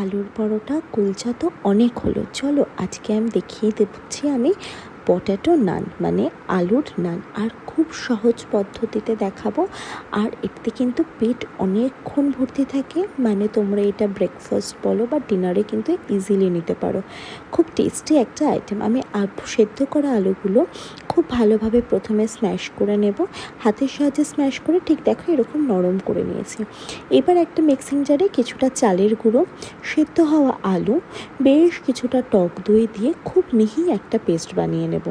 আলুর পরোটা, কুলচা তো অনেক হলো। চলো, আজকে আমি দেখিয়ে দিচ্ছি আমি পটেটো নান মানে আলুর নান আর খুব সহজ পদ্ধতিতে দেখাবো। আর এতে কিন্তু পেট অনেকক্ষণ ভর্তি থাকে। মানে তোমরা এটা ব্রেকফাস্ট বলো বা ডিনারে কিন্তু ইজিলি নিতে পারো। খুব টেস্টি একটা আইটেম আমি সেদ্ধ করা আলুগুলো খুব ভালোভাবে প্রথমে স্ম্যাশ করে নেব। হাতের সাহায্যে স্ম্যাশ করে ঠিক দেখো এরকম নরম করে নিয়েছি। এবার একটা মিক্সিং জারে কিছুটা চালের গুঁড়ো, সেদ্ধ হওয়া আলু, বেশ কিছুটা টক দই দিয়ে খুব মিহি একটা পেস্ট বানিয়ে নেব।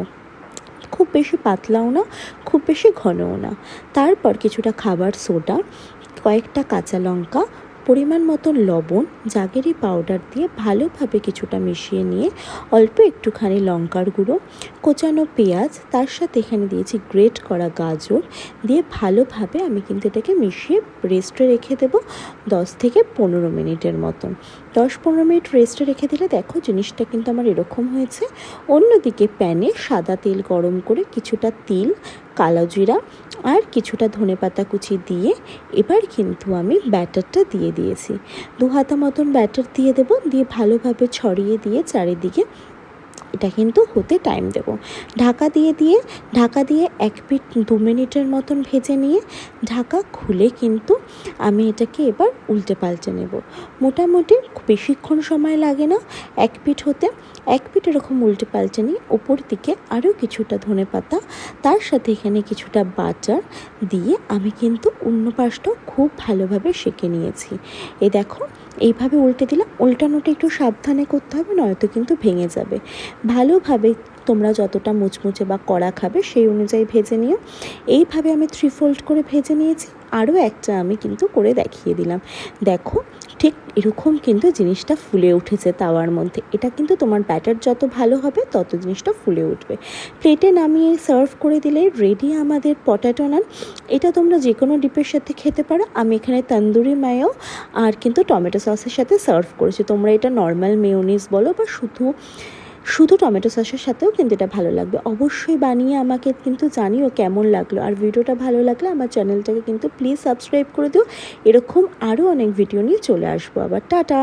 খুব বেশি পাতলাও না, খুব বেশি ঘনও না। তারপর কিছুটা খাবার সোডা কয়েকটা কাঁচা লঙ্কা পরিমাণ মতো লবণ, জাগেরি পাউডার দিয়ে ভালোভাবে কিছুটা মিশিয়ে নিয়ে অল্প একটুখানি লঙ্কার গুঁড়ো, কোচানো পেঁয়াজ, তার সাথে এখানে দিয়েছি গ্রেট করা গাজর, দিয়ে ভালোভাবে আমি কিন্তু এটাকে মিশিয়ে রেস্টে রেখে দেবো দশ থেকে পনেরো মিনিটের মতন। দশ পনেরো মিনিট রেস্টে রেখে দিলে দেখো জিনিসটা কিন্তু আমার এরকম হয়েছে। অন্যদিকে প্যানে সাদা তেল গরম করে কিছুটা তিল, কালো জিরা আর কিছুটা ধনে পাতা কুচি দিয়ে এবার কিন্তু আমি ব্যাটারটা দিয়ে দিয়েছি। দু হাতা মতন ব্যাটার দিয়ে দেবো, দিয়ে ভালোভাবে ছড়িয়ে দিয়ে চারিদিকে এটা কিন্তু হতে টাইম দেব। ঢাকা দিয়ে দিয়ে, ঢাকা দিয়ে এক পিট দু মিনিটের মতন ভেজে নিয়ে ঢাকা খুলে কিন্তু আমি এটাকে এবার উল্টে পাল্টে নেব। মোটামুটি বেশিক্ষণ সময় লাগে না, এক পিঠ হতে এক পিঠ এরকম উল্টে পাল্টে নিয়ে ওপর দিকে আরও কিছুটা ধনে পাতা, তার সাথে এখানে কিছুটা বাটার দিয়ে আমি কিন্তু অন্য পাশটাও খুব ভালোভাবে সেঁকে নিয়েছি। এ দেখো এইভাবে উল্টে দিলাম উল্টানোটা একটু সাবধানে করতে হবে, নয়তো কিন্তু ভেঙে যাবে। ভালোভাবে তোমরা যতটা মুচমুচে বা কড়া খাবে সেই অনুযায়ী ভেজে নিও। এইভাবে আমি থ্রি ফোল্ড করে ভেজে নিয়েছি। আরও একটা আমি কিন্তু করে দেখিয়ে দিলাম। দেখো ঠিক এরকম কিন্তু জিনিসটা ফুলে উঠেছে তাওয়ার মধ্যে। এটা কিন্তু তোমার ব্যাটার যত ভালো হবে, তত জিনিসটা ফুলে উঠবে। প্লেটে নামিয়ে সার্ভ করে দিলে রেডি আমাদের পটাটো নান এটা তোমরা যে কোনো ডিপের সাথে খেতে পারো। আমি এখানে তন্দুরি মায়ো আর কিন্তু টমেটো সসের সাথে সার্ভ করেছি। তোমরা এটা নর্মাল মেয়োনিজ বলো বা শুধু শুধু টমেটো সসের সাথেও কিন্তু এটা ভালো লাগবে। অবশ্যই বানিয়ে আমাকে কিন্তু জানিও কেমন লাগল। আর ভিডিওটা ভালো লাগলে আমার চ্যানেলটাকে কিন্তু প্লিজ সাবস্ক্রাইব করে দিও। এরকম আরও অনেক ভিডিও নিয়ে চলে আসব আবার। টাটা!